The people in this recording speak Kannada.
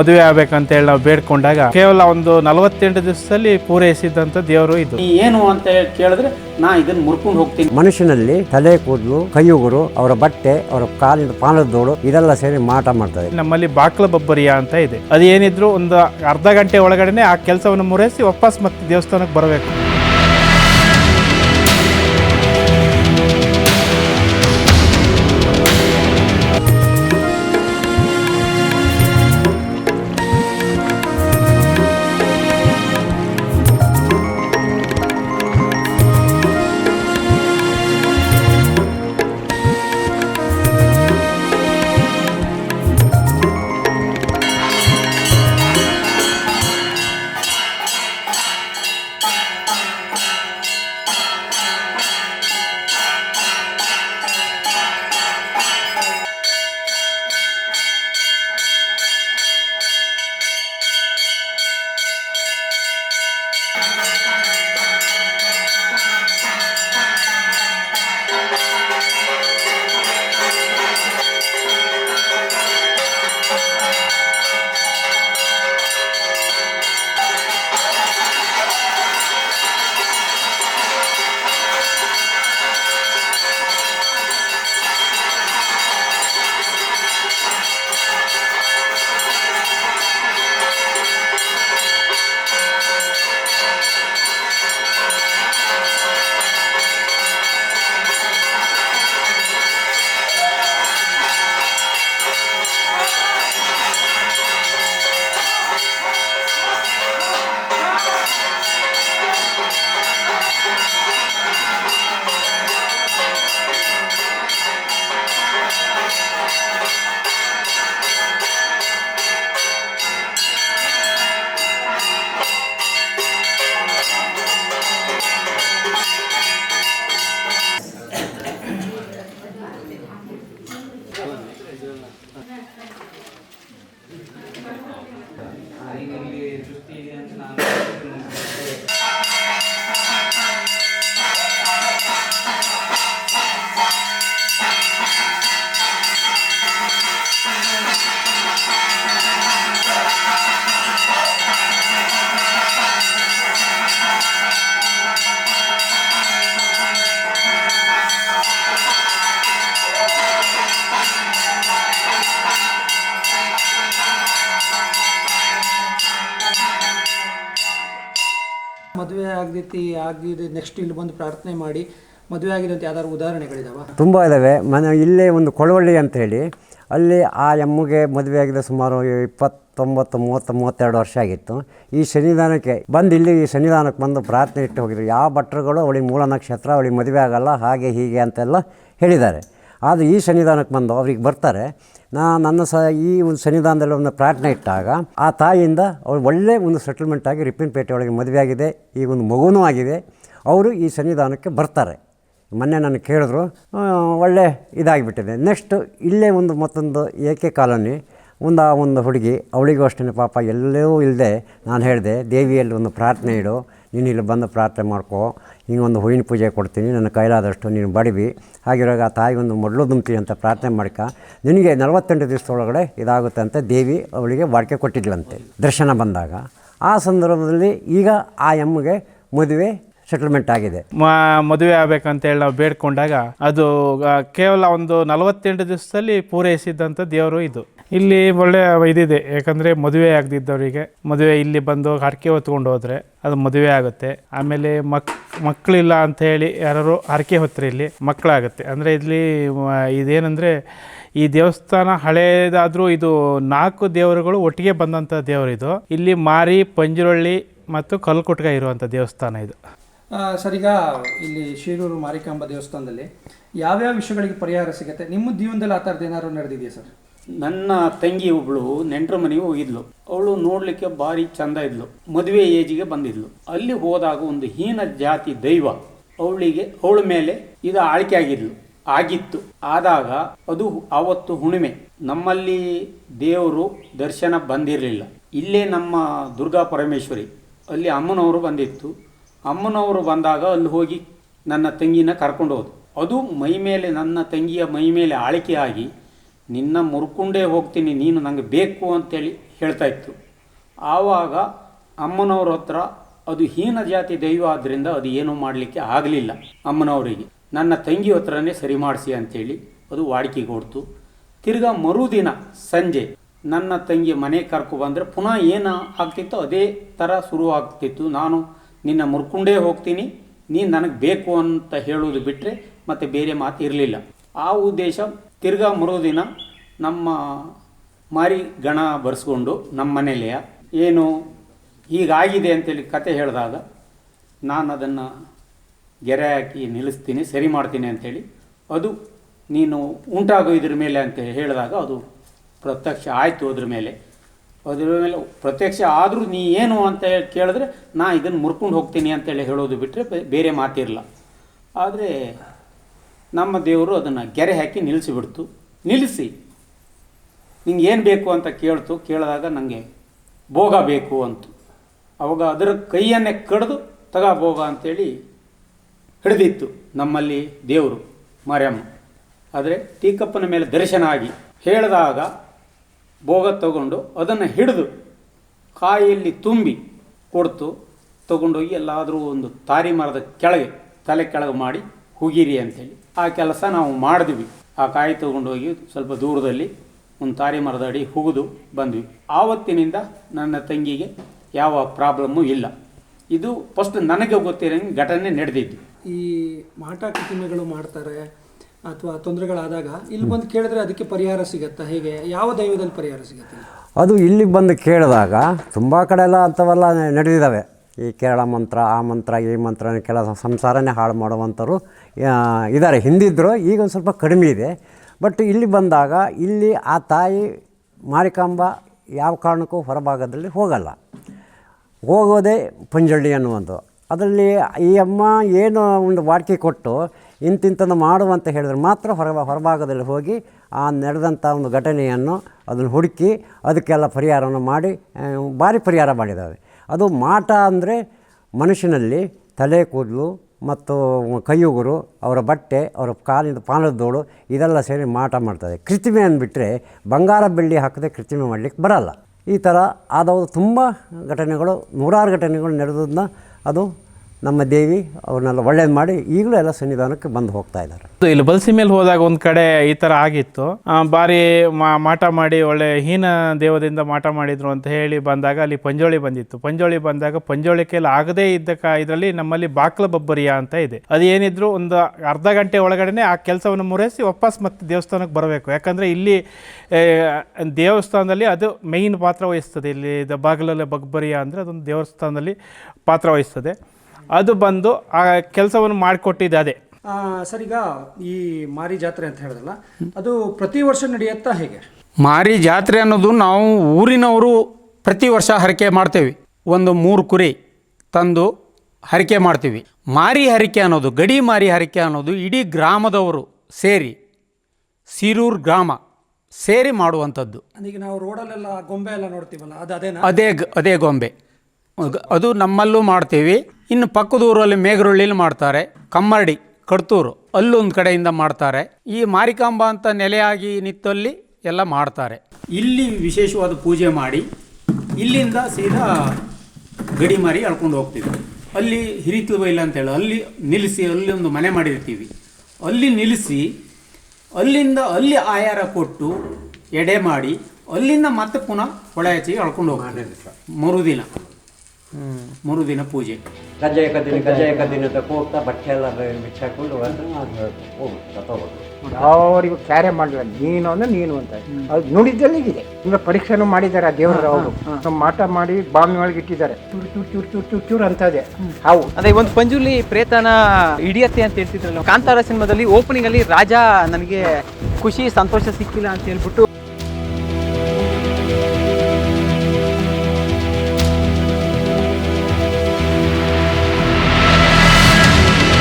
ಮದುವೆ ಆಗ್ಬೇಕಂತ ಹೇಳಿ ನಾವು ಬೇಡ್ಕೊಂಡಾಗ ಕೇವಲ ಒಂದು ನಲವತ್ತೆಂಟು ದಿವಸದಲ್ಲಿ ಪೂರೈಸಿದಂತ ದೇವರು ಇದು. ಏನು ಅಂತ ಹೇಳಿ ಕೇಳಿದ್ರೆ ನಾ ಇದನ್ನ ಮುರ್ಕೊಂಡು ಹೋಗ್ತೀನಿ. ಮನುಷ್ಯನಲ್ಲಿ ತಲೆ ಕೂದಲು ಕೈಯುಗುರು ಅವರ ಬಟ್ಟೆ ಅವರ ಕಾಲಿನ ಪಾನದೋಡು ಇದೆಲ್ಲ ಸೇರಿ ಮಾಟ ಮಾಡ್ತಾರೆ ನಮ್ಮಲ್ಲಿ ಬಾಕ್ಲ ಬಬ್ಬರಿಯ ಅಂತ ಇದೆ. ಅದೇನಿದ್ರು ಒಂದು ಅರ್ಧ ಗಂಟೆ ಒಳಗಡೆನೆ ಆ ಕೆಲಸವನ್ನು ಮುರೈಸಿ ವಾಪಸ್ ಮತ್ತೆ ದೇವಸ್ಥಾನಕ್ಕೆ ಬರಬೇಕು. ಮದುವೆ ಆಗದೈತಿ ಆಗಿದೆ ನೆಕ್ಸ್ಟ್ ಇಲ್ಲಿ ಬಂದು ಪ್ರಾರ್ಥನೆ ಮಾಡಿ, ಮದುವೆ ಅಂತ ಯಾವ್ದಾದ್ರು ಉದಾಹರಣೆಗಳಿದಾವ? ತುಂಬ ಇದ್ದಾವೆ ಮನೆ, ಇಲ್ಲೇ ಒಂದು ಕೊಳವಳ್ಳಿ ಅಂತ ಹೇಳಿ, ಅಲ್ಲಿ ಆ ಎಮ್ಮಗೆ ಮದುವೆ ಆಗಿದೆ ಸುಮಾರು ಇಪ್ಪತ್ತೊಂಬತ್ತು ಮೂವತ್ತು ಮೂವತ್ತೆರಡು ವರ್ಷ ಆಗಿತ್ತು. ಈ ಸನ್ನಿಧಾನಕ್ಕೆ ಬಂದು ಇಲ್ಲಿ ಈ ಸನ್ನಿಧಾನಕ್ಕೆ ಬಂದು ಪ್ರಾರ್ಥನೆ ಇಟ್ಟು ಹೋಗಿದ್ರು. ಯಾವ ಭಟ್ರುಗಳು ಅವಳಿಗೆ ಮೂಲ ನಕ್ಷತ್ರ ಅವಳಿಗೆ ಮದುವೆ ಆಗಲ್ಲ, ಹಾಗೆ ಹೀಗೆ ಅಂತೆಲ್ಲ ಹೇಳಿದ್ದಾರೆ. ಆದರೆ ಈ ಸನ್ನಿಧಾನಕ್ಕೆ ಬಂದು ಅವ್ರಿಗೆ ಬರ್ತಾರೆ. ನಾ ನನ್ನ ಸಹ ಈ ಒಂದು ಸನ್ನಿಧಾನದಲ್ಲಿ ಒಂದು ಪ್ರಾರ್ಥನೆ ಇಟ್ಟಾಗ ಆ ತಾಯಿಯಿಂದ ಅವ್ರು ಒಳ್ಳೆ ಒಂದು ಸೆಟಲ್ಮೆಂಟ್ ಆಗಿ ರಿಪ್ಪನ್ಪೇಟೆ ಒಳಗೆ ಮದುವೆ ಆಗಿದೆ ಈಗ ಒಂದು ಮಗುನೂ ಆಗಿದೆ. ಅವರು ಈ ಸನ್ನಿಧಾನಕ್ಕೆ ಬರ್ತಾರೆ. ಮೊನ್ನೆ ನಾನು ಕೇಳಿದ್ರು ಒಳ್ಳೆ ಇದಾಗಿಬಿಟ್ಟಿದೆ. ನೆಕ್ಸ್ಟ್ ಇಲ್ಲೇ ಒಂದು ಮತ್ತೊಂದು ಏಕೆ ಕಾಲೋನಿ, ಒಂದು ಆ ಒಂದು ಹುಡುಗಿ, ಅವಳಿಗೂ ಅಷ್ಟೇ ಪಾಪ, ಎಲ್ಲೂ ಇಲ್ಲದೆ ನಾನು ಹೇಳಿದೆ, ದೇವಿಯಲ್ಲಿ ಒಂದು ಪ್ರಾರ್ಥನೆ ಇಡು, ನೀನು ಇಲ್ಲಿ ಬಂದು ಪ್ರಾರ್ಥನೆ ಮಾಡ್ಕೋ ಹಿಂಗೊಂದು ಹೂವಿನ ಪೂಜೆ ಕೊಡ್ತೀನಿ, ನನ್ನ ಕೈಲಾದಷ್ಟು ನೀನು ಬಡಿಬಿ. ಹಾಗಿರುವಾಗ ಆ ತಾಯಿ ಒಂದು ಮೊದಲು ದುಂತಿ ಅಂತ ಪ್ರಾರ್ಥನೆ ಮಾಡ್ಕ, ನಿನಗೆ ನಲವತ್ತೆಂಟು ದಿವಸದೊಳಗಡೆ ಇದಾಗುತ್ತೆ ಅಂತ ದೇವಿ ಅವಳಿಗೆ ವಾಡಿಕೆ ಕೊಟ್ಟಿದ್ಲಂತೆ, ದರ್ಶನ ಬಂದಾಗ. ಆ ಸಂದರ್ಭದಲ್ಲಿ ಈಗ ಆ ಎಮ್ಮಗೆ ಮದುವೆ ಸೆಟಲ್ಮೆಂಟ್ ಆಗಿದೆ. ಮದುವೆ ಆಗ್ಬೇಕಂತೇಳಿ ನಾವು ಬೇಡ್ಕೊಂಡಾಗ ಅದು ಕೇವಲ ಒಂದು ನಲವತ್ತೆಂಟು ದಿವಸದಲ್ಲಿ ಪೂರೈಸಿದ್ದಂಥ ದೇವರು ಇದು. ಇಲ್ಲಿ ಒಳ್ಳೆ ಇದಿದೆ, ಯಾಕಂದರೆ ಮದುವೆ ಆಗದಿದ್ದವರಿಗೆ, ಮದುವೆ ಇಲ್ಲಿ ಬಂದು ಹರಕೆ ಹೊತ್ಕೊಂಡು ಹೋದರೆ ಅದು ಮದುವೆ ಆಗುತ್ತೆ. ಆಮೇಲೆ ಮಕ್ ಮಕ್ಕಳಿಲ್ಲ ಅಂತ ಹೇಳಿ ಯಾರು ಹರಕೆ ಹೊತ್ತರೆ ಇಲ್ಲಿ ಮಕ್ಕಳಾಗುತ್ತೆ. ಅಂದರೆ ಇಲ್ಲಿ ಇದೇನಂದ್ರೆ ಇದೇನೆಂದರೆ ಈ ದೇವಸ್ಥಾನ ಹಳೇದಾದರೂ ಇದು ನಾಲ್ಕು ದೇವರುಗಳು ಒಟ್ಟಿಗೆ ಬಂದಂಥ ದೇವರು ಇದು ಇಲ್ಲಿ ಮಾರಿ, ಪಂಜುರಳ್ಳಿ ಮತ್ತು ಕಲ್ಕುಟ್ಗ ಇರುವಂಥ ದೇವಸ್ಥಾನ ಇದು. ಆ, ಸರ್ ಇಲ್ಲಿ ಶಿರೂರು ಮಾರಿಕಾಂಬ ದೇವಸ್ಥಾನದಲ್ಲಿ ಯಾವ್ಯಾವ ವಿಷಯಗಳಿಗೆ ಪರಿಹಾರ ಸಿಗುತ್ತೆ? ನಿಮ್ಮ ಜೀವನದಲ್ಲಿ ಆ ಥರದ್ದು ಏನಾದ್ರು ನಡೆದಿದೆಯಾ ಸರ್? ನನ್ನ ತಂಗಿ ಒಬ್ಳು ನೆಂಟ್ರ ಮನೆಗೆ ಹೋಗಿದ್ಲು. ಅವಳು ನೋಡ್ಲಿಕ್ಕೆ ಭಾರಿ ಚಂದ ಇದ್ಲು. ಮದುವೆ ಏಜಿಗೆ ಬಂದಿದ್ಲು. ಅಲ್ಲಿ ಹೋದಾಗ ಒಂದು ಹೀನ ಜಾತಿ ದೈವ ಅವಳಿಗೆ ಅವಳ ಮೇಲೆ ಇದು ಆಳ್ಕೆ ಆಗಿದ್ಲು. ಆಗಿತ್ತು. ಆದಾಗ ಅದು ಆವತ್ತು ಹುಣಿಮೆ ನಮ್ಮಲ್ಲಿ ದೇವರು ದರ್ಶನ ಬಂದಿರಲಿಲ್ಲ. ಇಲ್ಲೇ ನಮ್ಮ ದುರ್ಗಾ ಪರಮೇಶ್ವರಿ ಅಲ್ಲಿ ಅಮ್ಮನವರು ಬಂದಿತ್ತು. ಅಮ್ಮನವರು ಬಂದಾಗ ಅಲ್ಲಿ ಹೋಗಿ ನನ್ನ ತಂಗಿನ ಕರ್ಕೊಂಡು ಹೋದು ಅದು ಮೈ ಮೇಲೆ, ನನ್ನ ತಂಗಿಯ ಮೈ ಮೇಲೆ ಆಳಿಕೆ ಆಗಿ ನಿನ್ನ ಮುರ್ಕೊಂಡೇ ಹೋಗ್ತೀನಿ, ನೀನು ನನಗೆ ಬೇಕು ಅಂತೇಳಿ ಹೇಳ್ತಾ ಇತ್ತು. ಆವಾಗ ಅಮ್ಮನವ್ರ ಹತ್ರ ಅದು ಹೀನ ಜಾತಿ ದೈವ ಆದ್ದರಿಂದ ಅದು ಏನೂ ಮಾಡಲಿಕ್ಕೆ ಆಗಲಿಲ್ಲ ಅಮ್ಮನವರಿಗೆ. ನನ್ನ ತಂಗಿ ಹತ್ರನೇ ಸರಿ ಮಾಡಿಸಿ ಅಂತೇಳಿ ಅದು ವಾಡಿಕೆ ಕೊಡ್ತು ತಿರ್ಗಾ ಮರುದಿನ ಸಂಜೆ ನನ್ನ ತಂಗಿ ಮನೆ ಕರ್ಕೊ ಬಂದರೆ ಪುನಃ ಏನು ಆಗ್ತಿತ್ತು ಅದೇ ಥರ ಶುರು ಆಗ್ತಿತ್ತು. ನಾನು ನಿನ್ನ ಮುರ್ಕೊಂಡೇ ಹೋಗ್ತೀನಿ, ನೀನು ನನಗೆ ಬೇಕು ಅಂತ ಹೇಳೋದು ಬಿಟ್ಟರೆ ಮತ್ತೆ ಬೇರೆ ಮಾತು ಇರಲಿಲ್ಲ. ಆ ಉದ್ದೇಶ ತಿರ್ಗಾ ಮರುದಿನ ನಮ್ಮ ಮಾರಿ ಗಣ ಬರೆಸ್ಕೊಂಡು ನಮ್ಮ ಮನೆಯಲ್ಲಿಯ ಏನು ಹೀಗಾಗಿದೆ ಅಂತೇಳಿ ಕತೆ ಹೇಳಿದಾಗ ನಾನು ಅದನ್ನು ಗೆರೆ ಹಾಕಿ ನಿಲ್ಲಿಸ್ತೀನಿ, ಸರಿ ಮಾಡ್ತೀನಿ ಅಂಥೇಳಿ ಅದು ನೀನು ಉಂಟಾಗೋ ಇದ್ರ ಮೇಲೆ ಅಂತ ಹೇಳಿದಾಗ ಅದು ಪ್ರತ್ಯಕ್ಷ ಆಯಿತು ಅದ್ರ ಮೇಲೆ. ಅದ್ರ ಮೇಲೆ ಪ್ರತ್ಯಕ್ಷ ಆದರೂ ನೀ ಏನು ಅಂತ ಹೇಳಿ ಕೇಳಿದ್ರೆ ನಾ ಇದನ್ನು ಮುರ್ಕೊಂಡು ಹೋಗ್ತೀನಿ ಅಂತೇಳಿ ಹೇಳೋದು ಬಿಟ್ಟರೆ ಬೇರೆ ಮಾತಿರಲ್ಲ. ಆದರೆ ನಮ್ಮ ದೇವರು ಅದನ್ನು ಗೆರೆ ಹಾಕಿ ನಿಲ್ಲಿಸಿಬಿಡ್ತು ನಿಲ್ಲಿಸಿ ನಿಂಗೆ ಏನು ಬೇಕು ಅಂತ ಕೇಳ್ತು, ಕೇಳಿದಾಗ ನನಗೆ ಭೋಗ ಬೇಕು ಅಂತು. ಅವಾಗ ಅದರ ಕೈಯನ್ನೇ ಕಡಿದು ತಗ ಭೋಗ ಅಂತೇಳಿ ಹಿಡಿದಿತ್ತು ನಮ್ಮಲ್ಲಿ ದೇವರು ಮಾರ್ಯಮ್ಮ. ಆದರೆ ಟೀಕಪ್ಪನ ಮೇಲೆ ದರ್ಶನ ಆಗಿ ಹೇಳಿದಾಗ ಭೋಗ ತಗೊಂಡು ಅದನ್ನು ಹಿಡಿದು ಕಾಯಿಯಲ್ಲಿ ತುಂಬಿ ಕೊಡ್ತು. ತಗೊಂಡೋಗಿ ಎಲ್ಲಾದರೂ ಒಂದು ತಾರಿ ಮರದ ಕೆಳಗೆ, ತಲೆ ಕೆಳಗೆ ಮಾಡಿ ಹುಗಿರಿ ಅಂತೇಳಿ ಆ ಕೆಲಸ ನಾವು ಮಾಡಿದ್ವಿ. ಆ ಕಾಯಿ ತಗೊಂಡೋಗಿ ಸ್ವಲ್ಪ ದೂರದಲ್ಲಿ ಒಂದು ತಾರಿ ಮರದ ಅಡಿ ಹುಗಿದು ಬಂದ್ವಿ. ಆವತ್ತಿನಿಂದ ನನ್ನ ತಂಗಿಗೆ ಯಾವ ಪ್ರಾಬ್ಲಮ್ಮು ಇಲ್ಲ. ಇದು ಫಸ್ಟ್ ನನಗೆ ಗೊತ್ತಿರೋ ಘಟನೆ ನಡೆದಿದ್ದು. ಈ ಮಾಟ ಮಾಡ್ತಾರೆ ಅಥವಾ ತೊಂದರೆಗಳಾದಾಗ ಇಲ್ಲಿ ಬಂದು ಕೇಳಿದ್ರೆ ಅದಕ್ಕೆ ಪರಿಹಾರ ಸಿಗತ್ತಾ? ಹೇಗೆ? ಯಾವ ದೈವದಲ್ಲಿ ಪರಿಹಾರ ಸಿಗುತ್ತೆ? ಅದು ಇಲ್ಲಿಗೆ ಬಂದು ಕೇಳಿದಾಗ ತುಂಬ ಕಡೆ ಎಲ್ಲ ಅಂಥವೆಲ್ಲ ನಡೆದಿದ್ದಾವೆ. ಈ ಕೇರಳ ಮಂತ್ರ, ಆ ಮಂತ್ರ, ಈ ಮಂತ್ರ ಕೆಲ ಸಂಸಾರನೇ ಹಾಳು ಮಾಡುವಂಥವ್ರು ಇದ್ದಾರೆ. ಹಿಂದಿದ್ದರು ಈಗ ಒಂದು ಸ್ವಲ್ಪ ಕಡಿಮೆ ಇದೆ. ಬಟ್ ಇಲ್ಲಿ ಬಂದಾಗ ಇಲ್ಲಿ ಆ ತಾಯಿ ಮಾರಿಕಾಂಬ ಯಾವ ಕಾರಣಕ್ಕೂ ಹೊರಭಾಗದಲ್ಲಿ ಹೋಗಲ್ಲ. ಹೋಗೋದೇ ಪಂಜಳ್ಳಿ ಅನ್ನುವಂಥದ್ದು. ಅದರಲ್ಲಿ ಈ ಅಮ್ಮ ಏನು ಒಂದು ವಾಡಿಕೆ ಕೊಟ್ಟು ಇಂತಿಂಥದ್ದು ಮಾಡು ಅಂತ ಹೇಳಿದ್ರೆ ಮಾತ್ರ ಹೊರ ಹೊರಭಾಗದಲ್ಲಿ ಹೋಗಿ ಆ ನಡೆದಂಥ ಒಂದು ಘಟನೆಯನ್ನು ಅದನ್ನು ಹುಡುಕಿ ಅದಕ್ಕೆಲ್ಲ ಪರಿಹಾರವನ್ನು ಮಾಡಿ ಭಾರಿ ಪರಿಹಾರ ಮಾಡಿದ್ದಾವೆ ಅದು ಮಾಟ ಅಂದರೆ ಮನುಷ್ಯನಲ್ಲಿ ತಲೆ ಕೂದಲು ಮತ್ತು ಕೈಯುಗುರು, ಅವರ ಬಟ್ಟೆ, ಅವರ ಕಾಲಿನ ದೋಳು ಇದೆಲ್ಲ ಸೇರಿ ಮಾಟ ಮಾಡ್ತದೆ. ಕೃತಿಮೆ ಅಂದ್ಬಿಟ್ರೆ ಬಂಗಾರ ಬೆಳ್ಳಿ ಹಾಕದೆ ಕೃತಿಮೆ ಮಾಡಲಿಕ್ಕೆ ಬರಲ್ಲ. ಈ ಥರ ಆದವು ತುಂಬ ಘಟನೆಗಳು, ನೂರಾರು ಘಟನೆಗಳು ನಡೆದದನ್ನ ಅದು ನಮ್ಮ ದೇವಿ ಅವ್ರನ್ನೆಲ್ಲ ಒಳ್ಳೇದು ಮಾಡಿ ಈಗಲೂ ಎಲ್ಲ ಸನ್ನಿಧಾನಕ್ಕೆ ಬಂದು ಹೋಗ್ತಾ ಇದ್ದಾರೆ. ಇಲ್ಲಿ ಬಲ್ಸಿ ಮೇಲೆ ಹೋದಾಗ ಒಂದು ಕಡೆ ಈ ಥರ ಆಗಿತ್ತು. ಮಾ- ಮಾಟ ಮಾಡಿ ಒಳ್ಳೆ ಹೀನ ದೇವದಿಂದ ಮಾಟ ಮಾಡಿದ್ರು ಅಂತ ಹೇಳಿ ಬಂದಾಗ ಅಲ್ಲಿ ಪಂಜೋಳಿ ಬಂದಿತ್ತು. ಪಂಜೋಳಿ ಬಂದಾಗ ಪಂಜೋಳಿ ಕೈಲಿ ಆಗದೇ ಇದ್ದ ಇದರಲ್ಲಿ ನಮ್ಮಲ್ಲಿ ಬಾಕ್ಲ ಬಬ್ಬರಿಯ ಅಂತ ಇದೆ. ಅದು ಏನಿದ್ರು ಒಂದು ಅರ್ಧ ಗಂಟೆ ಒಳಗಡೆ ಆ ಕೆಲಸವನ್ನು ಮುರಿಸಿ ವಾಪಸ್ ಮತ್ತೆ ದೇವಸ್ಥಾನಕ್ಕೆ ಬರಬೇಕು. ಯಾಕಂದರೆ ಇಲ್ಲಿ ದೇವಸ್ಥಾನದಲ್ಲಿ ಅದು ಮೇಯ್ನ್ ಪಾತ್ರ ವಹಿಸ್ತದೆ. ಇಲ್ಲಿ ಬಾಗಿಲಲ್ಲಿ ಬಗ್ಬರಿಯ ಅಂದರೆ ಅದೊಂದು ದೇವಸ್ಥಾನದಲ್ಲಿ ಪಾತ್ರ ವಹಿಸ್ತದೆ. ಅದು ಬಂದು ಆ ಕೆಲಸವನ್ನು ಮಾಡಿಕೊಟ್ಟಿದೆ ಅದೇ. ಆ, ಸರ್ ಈಗ ಈ ಮಾರಿ ಜಾತ್ರೆ ಅಂತ ಹೇಳಿದ್ರಲ್ಲ ಅದು ಪ್ರತಿ ವರ್ಷ ನಡೆಯುತ್ತಾ ಹೇಗೆ? ಮಾರಿ ಜಾತ್ರೆ ಅನ್ನೋದು ನಾವು ಊರಿನವರು ಪ್ರತಿ ವರ್ಷ ಹರಕೆ ಮಾಡ್ತೇವೆ. ಒಂದು ಮೂರು ಕುರಿ ತಂದು ಹರಕೆ ಮಾಡ್ತೀವಿ. ಮಾರಿ ಹರಕೆ ಅನ್ನೋದು ಗಡಿ ಮಾರಿ ಹರಕೆ ಅನ್ನೋದು ಇಡೀ ಗ್ರಾಮದವರು ಸೇರಿ ಸಿರೂರು ಗ್ರಾಮ ಸೇರಿ ಮಾಡುವಂಥದ್ದು. ಈಗ ನಾವು ರೋಡಲ್ಲೆಲ್ಲ ಗೊಂಬೆ ಎಲ್ಲ ನೋಡ್ತೀವಲ್ಲ ಅದು ಅದೇನ? ಅದೇ ಗ- ಅದೇ ಗೊಂಬೆ. ಅದು ನಮ್ಮಲ್ಲೂ ಮಾಡ್ತೀವಿ. ಇನ್ನು ಪಕ್ಕದೂರಲ್ಲಿ ಊರಲ್ಲಿ ಮೇಗರಳ್ಳಿಲಿ ಮಾಡ್ತಾರೆ. ಕಮ್ಮರಡಿ, ಕಡ್ತೂರು ಅಲ್ಲೊಂದು ಕಡೆಯಿಂದ ಮಾಡ್ತಾರೆ. ಈ ಮಾರಿಕಾಂಬ ಅಂತ ನೆಲೆಯಾಗಿ ನಿತ್ತಲ್ಲಿ ಎಲ್ಲ ಮಾಡ್ತಾರೆ. ಇಲ್ಲಿ ವಿಶೇಷವಾದ ಪೂಜೆ ಮಾಡಿ, ಇಲ್ಲಿಂದ ಸೀದಾ ಗಡಿ ಮಾರಿ ಅಳ್ಕೊಂಡು ಹೋಗ್ತೀವಿ. ಅಲ್ಲಿ ಹಿರಿತು ಬೈಲ ಅಂತೇಳಿ ಅಲ್ಲಿ ನಿಲ್ಲಿಸಿ, ಅಲ್ಲಿ ಒಂದು ಮನೆ ಮಾಡಿರ್ತೀವಿ. ಅಲ್ಲಿ ನಿಲ್ಲಿಸಿ, ಅಲ್ಲಿಂದ ಅಲ್ಲಿ ಆಯಾರ ಕೊಟ್ಟು ಎಡೆ ಮಾಡಿ, ಅಲ್ಲಿಂದ ಮತ್ತೆ ಪುನಃ ಹೊಳೆ ಹಚ್ಚಿ ಅಳ್ಕೊಂಡು ಹೋಗ್ತಾರೆ ಮರುದಿನ ಮರುದಿನ ಪೂಜೆ. ಕಜ್ಜಾಯ ಕದ್ದಿನ ಕಜ್ಜಾಯ ಕದ್ದಿನ ಅಂತ ಕೂಗ್ತಾ ಬಟ್ಟೆ ಎಲ್ಲ ಬಿಚ್ಚಾಕೊಂಡು ಹೋಗುತ್ತೆ ಯಾರಿಗೂ ಕ್ಯಾರೆ ಮಾಡಲ್ಲ. ನೀನು ಅಂದ್ರೆ ನೀನು ಅಂತ. ಅದು ನುಡಿದಲ್ಲಿ ಇದೆ. ಇನ್ನು ಪರೀಕ್ಷೆನೂ ಮಾಡಿದ್ದಾರೆ ಆ ದೇವರ ಅವರು. ನಮ್ಮ ಮಾಟ ಮಾಡಿ ಬಾಂಬೆ ಒಳಗೆ ಇಟ್ಟಿದ್ದಾರೆ. ಚೂರು ಚೂರು ಚೂರು ಚೂರು ಚೂರು ಚೂರು ಅಂತ ಇದೆ. ಹಾವು ಅದೇ ಒಂದು ಪಂಜುಲಿ ಪ್ರೇತನ ಹಿಡಿಯತ್ತೆ ಅಂತ ಹೇಳ್ತಿದ್ರಲ್ಲ. ಕಾಂತಾರ ಸಿನಿಮಾದಲ್ಲಿ ಓಪನಿಂಗ್ ಅಲ್ಲಿ ರಾಜ ನನಗೆ ಖುಷಿ ಸಂತೋಷ ಸಿಕ್ಕಿಲ್ಲ ಅಂತ ಹೇಳ್ಬಿಟ್ಟು